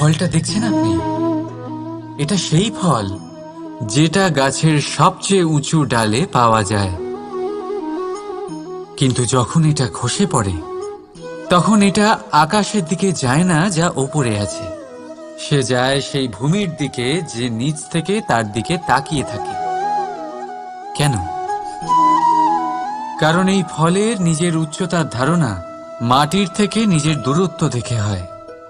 ফলটা দেখছেন আপনি? এটা সেই ফল যেটা গাছের সবচেয়ে উঁচু ডালে পাওয়া যায়। কিন্তু যখন এটা খসে পড়ে, তখন এটা আকাশের দিকে যায় না, যা ওপরে আছে। সে যায় সেই ভূমির দিকে, যে নিচ থেকে তার দিকে তাকিয়ে থাকে। কেন? কারণ এই ফলের নিজের উচ্চতার ধারণা মাটির থেকে নিজের দূরত্ব দেখে হয়।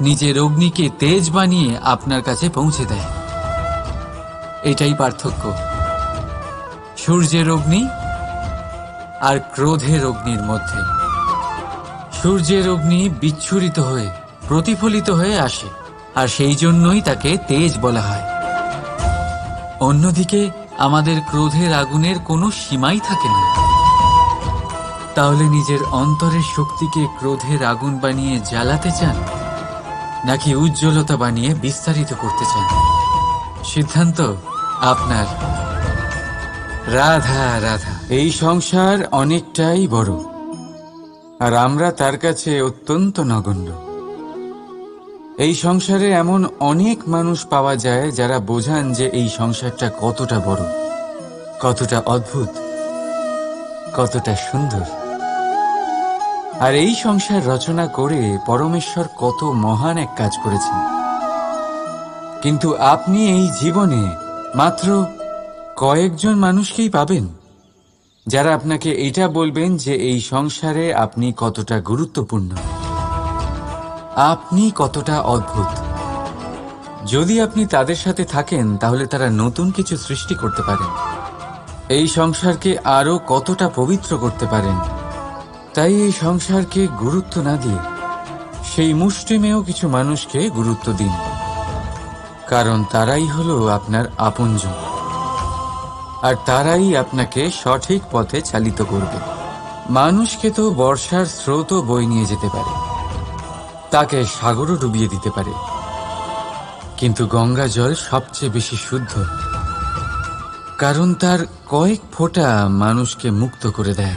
নিজের অগ্নিকে তেজ বানিয়ে আপনার কাছে পৌঁছে দেয়। এটাই পার্থক্য। সূর্যের অগ্নি আর ক্রোধের অগ্নির মধ্যে। সূর্যের অগ্নি বিচ্ছুরিত হয়ে, প্রতিফলিত হয়ে আসে, আর সেই জন্যই তাকে তেজ বলা হয়। অন্যদিকে, আমাদের ক্রোধের আগুনের কোনো সীমাই থাকে না। তাহলে নিজের অন্তরের শক্তিকে ক্রোধের আগুন বানিয়ে জ্বালাতে চান? নাকি উজ্জ্বলতা বানিয়ে বিস্তারিত করতে চান? সিদ্ধান্ত আপনার। রাধা রাধা। এই সংসার অনেকটাই বড়, আর আমরা তার কাছে অত্যন্ত নগণ্য। এই সংসারে এমন অনেক মানুষ পাওয়া যায় যারা বোঝান যে এই সংসারটা কতটা বড়, কতটা অদ্ভুত, কতটা সুন্দর। আর এই সংসার রচনা করে পরমেশ্বর কত মহান এক কাজ করেছেন। কিন্তু আপনি এই জীবনে মাত্র কয়েকজন মানুষকেই পাবেন, যারা আপনাকে এটা বলবেন যে এই সংসারে আপনি কতটা গুরুত্বপূর্ণ। আপনি কতটা অদ্ভুত। যদি আপনি তাদের সাথে থাকেন, তাহলে তারা নতুন কিছু সৃষ্টি করতে পারেন। এই সংসারকে আরও কতটা পবিত্র করতে পারেন। তাই এই সংসারকে গুরুত্ব না দিয়ে সেই মুষ্টিমেয় কিছু মানুষকে গুরুত্ব দিন। কারণ তারাই হলো আপনার আপনজন। আর তারাই আপনাকে সঠিক পথে চালিত করবে। মানুষকে তো বর্ষার স্রোতও বই নিয়ে যেতে পারে। তাকে সাগরও ডুবিয়ে দিতে পারে। কিন্তু গঙ্গা জল সবচেয়ে বেশি শুদ্ধ। কারণ তার কয়েক ফোঁটা মানুষকে মুক্ত করে দেয়।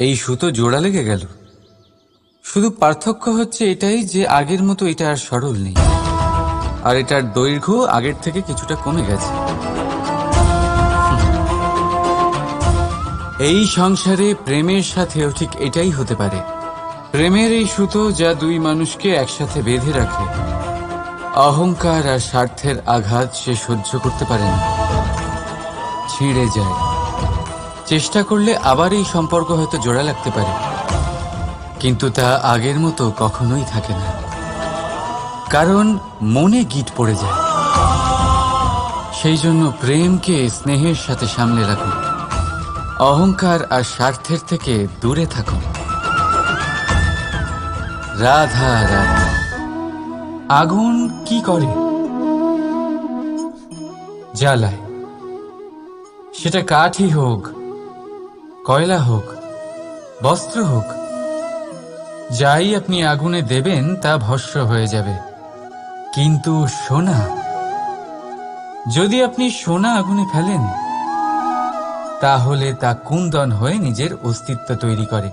এই সুতো জোড়া লেগে গেল। শুধু পার্থক্য হচ্ছে এটাই যে আগের মতো এটা আর সরল নেই। আর এটার দৈর্ঘ্য আগের থেকে কিছুটা কমে গেছে। এই সংসারে প্রেমের সাথেও ঠিক এটাই হতে পারে। প্রেমের এই সুতো যা দুই মানুষকে একসাথে বেঁধে রাখে। অহংকার আর স্বার্থের আঘাত সে সহ্য করতে পারে না। ছিঁড়ে যায়। চেষ্টা করলে আবার এই সম্পর্ক হয়তো জোড়া লাগতে পারে। কিন্তু তা আগের মতো কখনোই থাকে না। কারণ মনে গিট পড়ে যায়। সেই জন্য প্রেমকে স্নেহের সাথে সামলে রাখুন। অহংকার আর স্বার্থের থেকে দূরে থাকুন। রাধা রাধা। আগুন কি করে? জ্বালায়। সেটা কাঠই হোক কয়লা হোক, বস্ত্র হোক, যাই আপনি আগুনে দেবেন, তা ভস্য হয়ে যাবে। কিন্তু সোনা, যদি আপনি সোনা আগুনে ফেলেন, তাহলে তা কুন্দন হয়ে নিজের অস্তিত্ব তৈরি করে।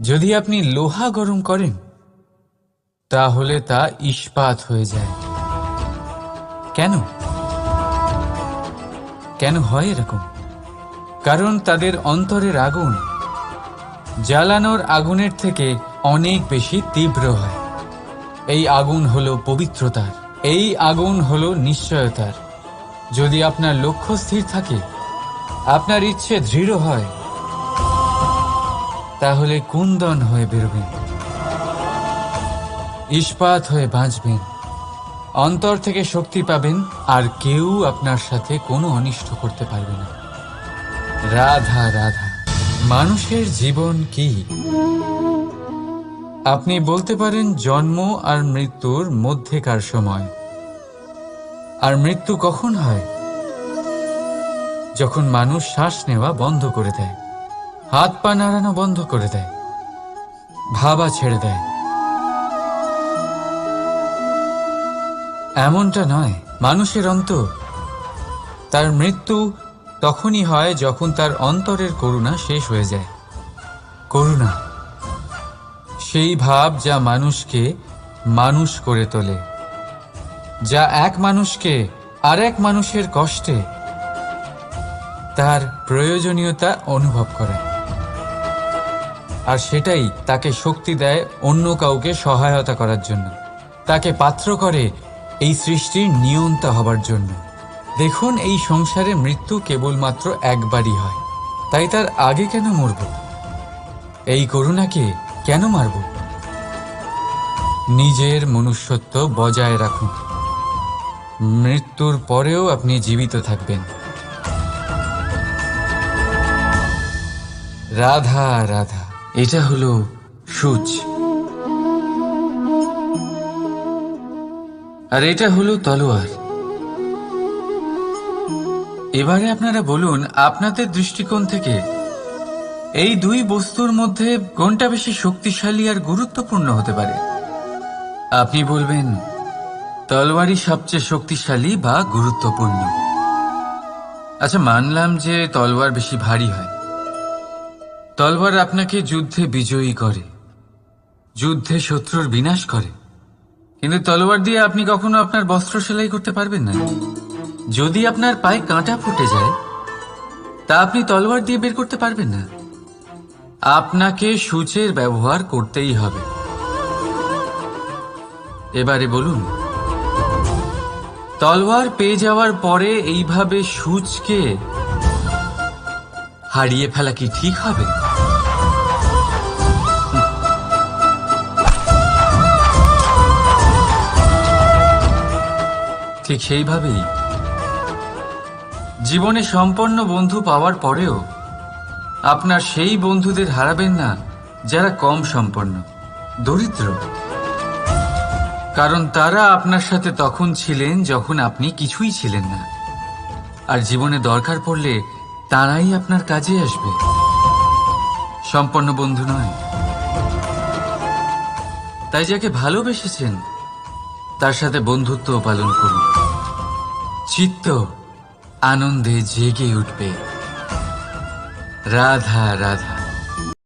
যদি আপনি লোহা গরম করেন, তাহলে তা ইস্পাত হয়ে যায়। কেন? কেন হয় এরকম? কারণ তাদের অন্তরের আগুন জ্বালানোর আগুনের থেকে অনেক বেশি তীব্র হয়। এই আগুন হলো পবিত্রতার। এই আগুন হলো নিশ্চয়তার। যদি আপনার লক্ষ্য স্থির থাকে, আপনার ইচ্ছে দৃঢ় হয়, তাহলে কুন্দন হয়ে বেরোবেন। ইস্পাত হয়ে বাঁচবেন। অন্তর থেকে শক্তি পাবেন, আর কেউ আপনার সাথে কোনো অনিষ্ট করতে পারবে না। রাধা রাধা, মানুষের জীবন কি? আপনি বলতে পারেন জন্ম আর মৃত্যুর মধ্যেকার সময়। আর মৃত্যু কখন হয়? যখন মানুষ শ্বাস নেওয়া বন্ধ করে দেয়, হাত পা নাড়ানো বন্ধ করে দেয়, ভাবা ছেড়ে দেয়। এমনটা নয়, মানুষের অন্ত তার মৃত্যু তখনই হয় যখন তার অন্তরের করুণা শেষ হয়ে যায়। করুণা। সেই ভাব যা মানুষকে মানুষ করে তোলে। যা এক মানুষকে আরেক মানুষের কষ্টে তার প্রয়োজনীয়তা অনুভব করে। আর সেটাই তাকে শক্তি দেয় অন্য কাউকে সহায়তা করার জন্য। তাকে পাত্র করে এই সৃষ্টির নিয়ন্তা হবার জন্য। দেখুন, এই সংসারে মৃত্যু কেবলমাত্র একবারই হয়। তাই তার আগে কেন মরব? এই করুণাকে কেন মারব? নিজের মনুষ্যত্ব বজায় রাখুন। মৃত্যুর পরেও আপনি জীবিত থাকবেন। রাধা রাধা, এটা হলো সূচ। আর এটা হলো তলোয়ার। এবারে আপনারা বলুন, আপনাদের দৃষ্টিকোণ থেকে এই দুই বস্তুর মধ্যে কোনটা বেশি শক্তিশালী আর গুরুত্বপূর্ণ হতে পারে? আপনি বলবেন তলোয়ারই সবচেয়ে শক্তিশালী বা গুরুত্বপূর্ণ। আচ্ছা মানলাম যে তলোয়ার বেশি ভারী হয়। তলোয়ার আপনাকে যুদ্ধে বিজয়ী করে, যুদ্ধে শত্রুর বিনাশ করে। কিন্তু তলোয়ার দিয়ে আপনি কখনো আপনার বস্ত্র সেলাই করতে পারবেন না। যদি আপনার পায়ে কাঁটা ফুটে যায়, তা আপনি তলোয়ার দিয়ে বের করতে পারবেন না। আপনাকে সূচের ব্যবহার করতেই হবে। এবারে বলুন, তলোয়ার পেয়ে যাওয়ার পরে এইভাবে সূচকে হারিয়ে ফেলা কি ঠিক হবে? ঠিক সেইভাবেই জীবনে সম্পন্ন বন্ধু পাওয়ার পরেও আপনার সেই বন্ধুদের হারাবেন না যারা কম সম্পন্ন, দরিদ্র। কারণ তারা আপনার সাথে তখন ছিলেন যখন আপনি কিছুই ছিলেন না। আর জীবনে দরকার পড়লে তারাই আপনার কাজে আসবে। সম্পন্ন বন্ধু নয়। তাই যাকে ভালোবেসেছেন, তার সাথে বন্ধুত্ব পালন করুন। চিত্ত আনন্দে জেগে উঠবে। রাধা রাধা।